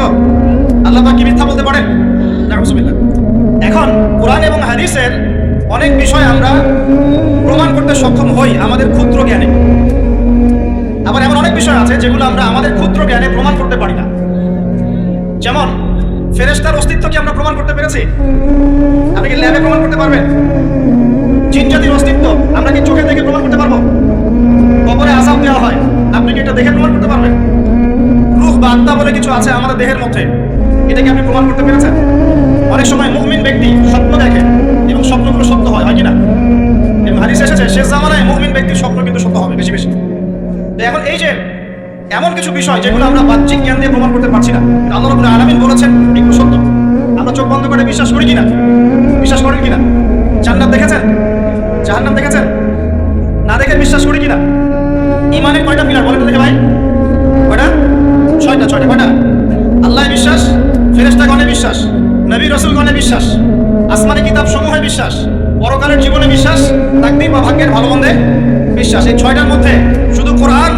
তো আল্লাহ কি মিথ্যা বলতে পারেন এখন কোরআন এবং হাদিসের অনেক বিষয় আমরা প্রমাণ করতে সক্ষম হই আমাদের ক্ষুদ্র জ্ঞানে। আবার এমন অনেক বিষয় আছে যেগুলো আমরা আমাদের ক্ষুদ্র জ্ঞানে প্রমাণ করতে পারি না। যেমন, ফেরেশতার অস্তিত্ব কি আমরা প্রমাণ করতে পেরেছি? আপনি কি ল্যাবে প্রমাণ করতে পারবেন? জিন জাতির অস্তিত্ব আমরা কি চোখে দেখে প্রমাণ করতে পারব? কবরে আসাম দেওয়া হয়, আপনি কি এটা দেখে প্রমাণ করতে পারবেন? বা আত্মা বলে কিছু আছে আমাদের দেহের মধ্যে এটা কি আপনি প্রমাণ করতে পেরেছেন? অনেক সময় মুমিন ব্যক্তি স্বপ্ন দেখে এবং স্বপ্নগুলো সত্য হয় হয় কিনা এবং হাদিস এসেছে, শেষ জামানায় মুমিন ব্যক্তির স্বপ্ন কিন্তু সত্য হবে, বেশি বেশি। এখন এই যে এমন কিছু বিষয় যেগুলো আমরা বাহ্যিক জ্ঞান দিয়ে প্রমাণ করতে পারছি না আল্লাহ রবুল্লাহ আলমিন বলেছেন এগুলো সত্য। আমরা চোখ বন্ধ করে বিশ্বাস করি কিনা? বিশ্বাস করেন কিনা? জান্নাত দেখেছেন? জাহান্নাম দেখেছেন? না দেখে বিশ্বাস করি কিনা? ইমানের কয়টা পিলার বলেন দেখে ভাই? ছয়টা ছয়টা কয়টা আল্লাহ বিশ্বাস ফেরেস্তাগণে বিশ্বাস, নবী রসুলগণে বিশ্বাস, আসমানি কিতাব সমূহে বিশ্বাস, পরকালের জীবনে বিশ্বাস তাকদির বা ভাগ্যের ভালো মন্দে বিশ্বাস। এই ছয়টার মধ্যে শুধু কোরআন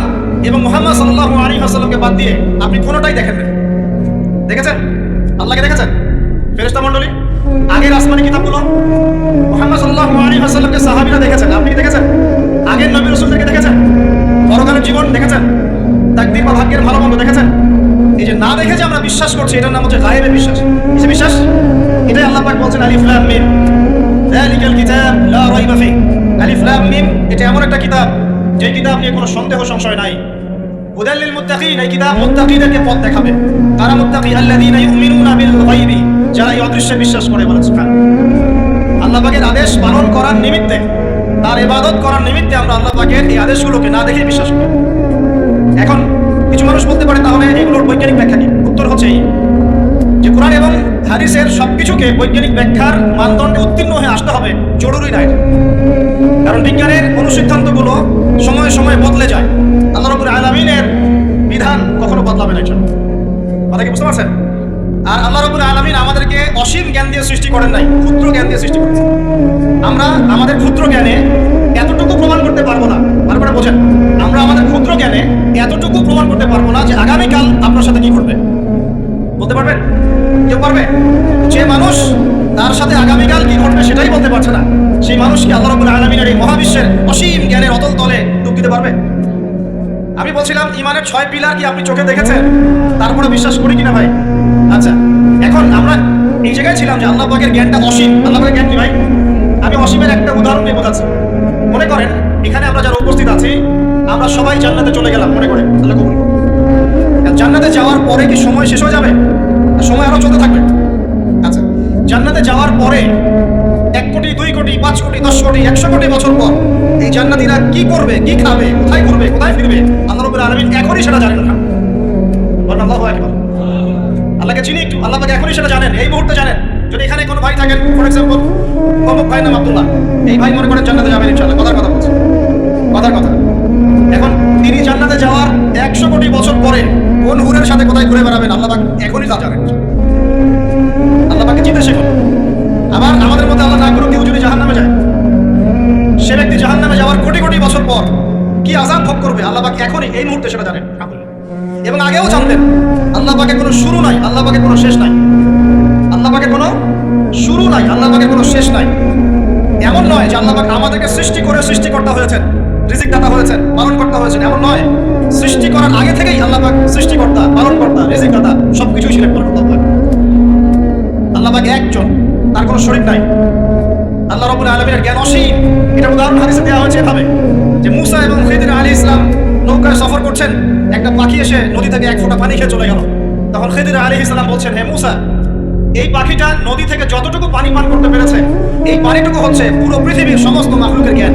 এবং মোহাম্মদ সাল্লাহ আলী হাসাল্লামকে বাদ দিয়ে আপনি কোনোটাই দেখেন না। দেখেছেন? আল্লাহকে দেখেছেন? ফেরেস্তা মণ্ডলী, আগের আসমানি কিতাবগুলো মোহাম্মদ সাল্লাহ আলী হাসাল্লামকে সাহাবিরা দেখেছেন। আপনি কি দেখেছেন? আগের নবী রসুলদেরকে দেখেছেন? পরকালের জীবন দেখেছেন? তাকদির বা ভাগ্যের ভালো মন্দ দেখেছেন? যে না দেখে যে আমরা বিশ্বাস করছি, এটার নাম হচ্ছে গায়েবের বিশ্বাস। কিসে বিশ্বাস? এটাই আল্লাহ পাক বলছেন আলিফ লাম মিম। যালিকাল কিতাব লা রাইবা ফি আলিফ লাম মিম, এটা এমন একটা কিতাব, যে কিতাব নিয়ে কোনো সন্দেহ সংশয় নাই। হুদাল লিল মুত্তাকিন, এই কিতাব মুত্তাকিদেরকে পথ দেখাবে। তারা মুত্তাকি আল্লাযীনা ইউমিনুনা বিল গায়বি, যারা এই অদৃশ্যে বিশ্বাস করে বলে আল্লাহ পাকের আদেশ পালন করার নিমিত্তে, তার ইবাদত করার নিমিত্তে আমরা আল্লাহ পাকের এই আদেশগুলোকে না দেখে বিশ্বাস করি। এখন কিছু মানুষ বলতে পারে, তাহলে বৈজ্ঞানিক ব্যাখ্যা কি উত্তর হচ্ছে যে কোরআন এবং হাদিসের সবকিছুকে বৈজ্ঞানিক ব্যাখ্যার মানদণ্ডে উত্তীর্ণ হয়ে আসতে হবে, জরুরি নয়। কারণ বিজ্ঞানের অনুসিদ্ধান্তগুলো সময়ে সময়ে বদলে যায়। আল্লাহ রবুল আলমিনের বিধান কখনো বদলাবে না। কথা কি বুঝতে পারছেন? আর আল্লাহ রবুল আলমিন আমাদেরকে অসীম জ্ঞান দিয়ে সৃষ্টি করেন নাই, ক্ষুদ্র জ্ঞান দিয়ে সৃষ্টি করেছেন। আমরা আমাদের ক্ষুদ্র জ্ঞানে এতটুকু প্রমাণ করতে পারব না। তারপরে বোঝেন। আমরা আমাদের ক্ষুদ্র জ্ঞানে এতটুকু প্রমাণ করতে পারব না যে আগামীকাল আপনার সাথে কি ঘটবে। বলতে পারবেন? কেউ পারবে? যে মানুষ তার সাথে আগামীকাল কি ঘটবে সেটাই বলতে পারছে না। সেই মানুষ কি আল্লাহ রবুল আলমিনের এই মহাবিশ্বের অসীম জ্ঞানের অতল তলে ডুব দিতে পারবে। আমি বলছিলাম, ইমানের ছয় পিলার কি আপনি চোখে দেখেছেন? তারপরে বিশ্বাস করি কিনা ভাই? আচ্ছা এখন আমরা এই জায়গায় ছিলাম যে আল্লাহ পাকের জ্ঞানটা অসীম। আল্লাহ পাকের জ্ঞান কি ভাই? আমি অসীমের একটা উদাহরণ দিয়ে বোঝাচ্ছি। মনে করেন এখানে আমরা যারা উপস্থিত আছি, আমরা সবাই জান্নাতে চলে গেলাম, মনে করে। তাহলে জান্নাতে যাওয়ার পরে কি সময় শেষ হয়ে যাবে? সময় আরও চলতে থাকবে। আচ্ছা জান্নাতে যাওয়ার পরে এক কোটি, দুই কোটি, পাঁচ কোটি, দশ কোটি, একশো কোটি বছর পর এই জান্নাতীরা কি করবে, কি খাবে, কোথায় ঘুরবে, কোথায় ফিরবে, আল্লাহ রবুল আলমিন এখনই সেটা জানেন না। আল্লাহু আকবার। আল্লাহকে চিনি একটু? আল্লাহ পাকে এখনই সেটা জানেন, এই মুহূর্তে জানেন। যদি এখানে কোনো ভাই থাকেন ফর এক্সাম্পল ভাই নাম আব্দুল্লাহ এই ভাই মনে করেন জান্নাতে যাবেন ইনশাল্লাহ কথার কথা বলছে। কথার কথা। এখন তিনি জান্নাতে যাওয়ার একশো কোটি বছর পরে কোন হুরের সাথে কোথায় ঘুরে বেড়াবেন? আল্লাহ এখনই তা জানেন। আল্লাহ পাকে চিনতে শেখুন আবার আমাদের মধ্যে আল্লাহ না করুক, কেউ যদি জাহান নামে যায়, সে ব্যক্তি জাহান নামে যাওয়ার কোটি কোটি বছর পর কি আজাব ভোগ করবে? আল্লাহ পাক এখনই এই মুহূর্তে সেটা জানেন এবং আগেও জানতেন, আল্লাহ পাকে কোনো শুরু নাই, আল্লাহ পাকে কোনো শেষ নাই। আল্লাহ পাকে কোনো শুরু নাই, আল্লাহ পাকে কোনো শেষ নাই। এমন নয় যে আল্লাহ পাক আমাদেরকে সৃষ্টি করে সৃষ্টিকর্তা হয়েছেন রিজিক দাতা হয়েছেন পালন কর্তা হয়েছেন, এমন নয়। সৃষ্টি করার আগে থেকেই আল্লাহ পাক সৃষ্টিকর্তা পালন কর্তা রিজিক দাতা সবকিছুই ছিলেন আল্লাহ পাক আল্লাহ পাক একজন, তার কোনো শরীর নাই। আল্লাহ রবুল আলমীর জ্ঞান অসীম। এটা উদাহরণ হাদিসে দেওয়া হয়েছে এভাবে যে মুসা এবং খিদির আলী ইসলাম নৌকায় সফর করছেন, একটা পাখি এসে নদী থেকে এক ফোঁটা পানি খেয়ে চলে গেল। তখন খিদির আলী ইসলাম বলছেন, হে মুসা এই পাখিটা নদী থেকে যতটুকু পানি পান করতে পেরেছে, এই পানিটুকু হচ্ছে পুরো পৃথিবীর সমস্ত মাখলুকের জ্ঞান।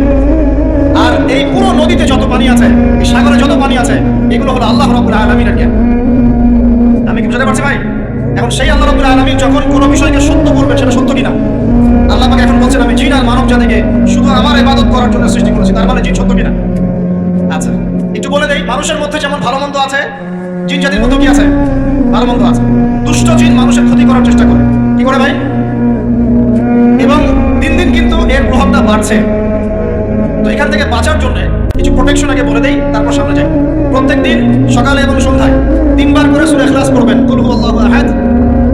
আর এই পুরো নদীতে যত পানি আছে, এই সাগরে যত পানি আছে, এগুলো হলো আল্লাহ রবুল আলমীর জ্ঞান। আমি কি বুঝতে পারছি ভাই? এখন সেই আল্লাহ রবুল আলমী যখন কোনো বিষয়কে সত্য করবেন সেটা সত্য কিনা? আল্লাহ পাক এখন বলছেন, আমি জিন আর মানব জাতিকে শুধু আমার ইবাদত করার জন্য সৃষ্টি করেছি, তার মানে জিন সত্য কিনা? আচ্ছা একটু বলে দেই, মানুষের মধ্যে যেমন ভালো মন্দ আছে, জিন জাতির মধ্যে কি আছে? ভালো মন্দ আছে। দুষ্ট জিন ডিরেকশন আগে বলে দেই, তারপর সামনে যাই। প্রত্যেক দিন সকালে এবং সন্ধ্যায় তিনবার করে সুরে এখলাস করবেন কুল হু আল্লাহু আহাদ,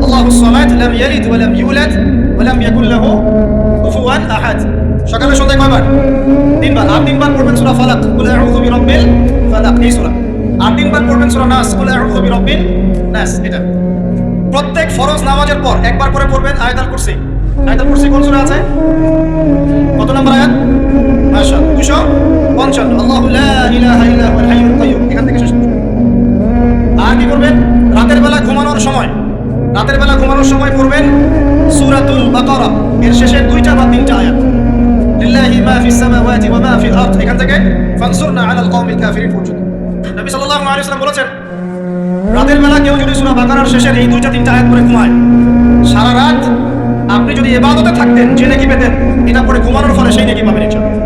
আল্লাহু সামাদ, লাম ইয়ালিদ ওয়া লাম ইউলাদ ওয়া লাম ইয়াকুল লাহু কুফুয়ান আহাদ। সকালে সন্ধ্যায় কয়বার? তিনবার। আর তিনবার পড়বেন ফালাক, কুল আউযু বিরাব্বিল ফালাক। এই আর তিনবার পড়বেন নাস, কুল আউযু নাস, এটা। প্রত্যেক ফরজ নামাজের পর একবার করে পড়বেন আয়াতুল কুরসি। আয়াতুল কুরসি কোন আছে? কত নম্বর আয়াত? মাশাআল্লাহ। 200 ইনশাআল্লাহ এখান থেকে শেষ। আর কি করবেন? রাতের বেলা ঘুমানোর সময়। রাতের বেলা ঘুমানোর সময় পড়বেন সূরাতুল বাকারা। এর শেষে দুইটা বা তিনটা আয়াত। লিল্লাহি মা ফিস সামাওয়াতি ওয়া মা ফিল আরদ। এখান থেকে ফানসুরনা আলাল কওমিল কাফিরিন পর্যন্ত। নবী সাল্লাল্লাহু আলাইহি বলেছেন, রাতের বেলা কেউ যদি সূরা বাকারার শেষের এই দুইটা তিনটা আয়াত পড়ে ঘুমায়, সারা রাত আপনি যদি এবাদতে থাকতেন, যে কি পেতেন, এটা পড়ে ঘুমানোর ফলে সেই নাকি পাবেন ইনশাআল্লাহ।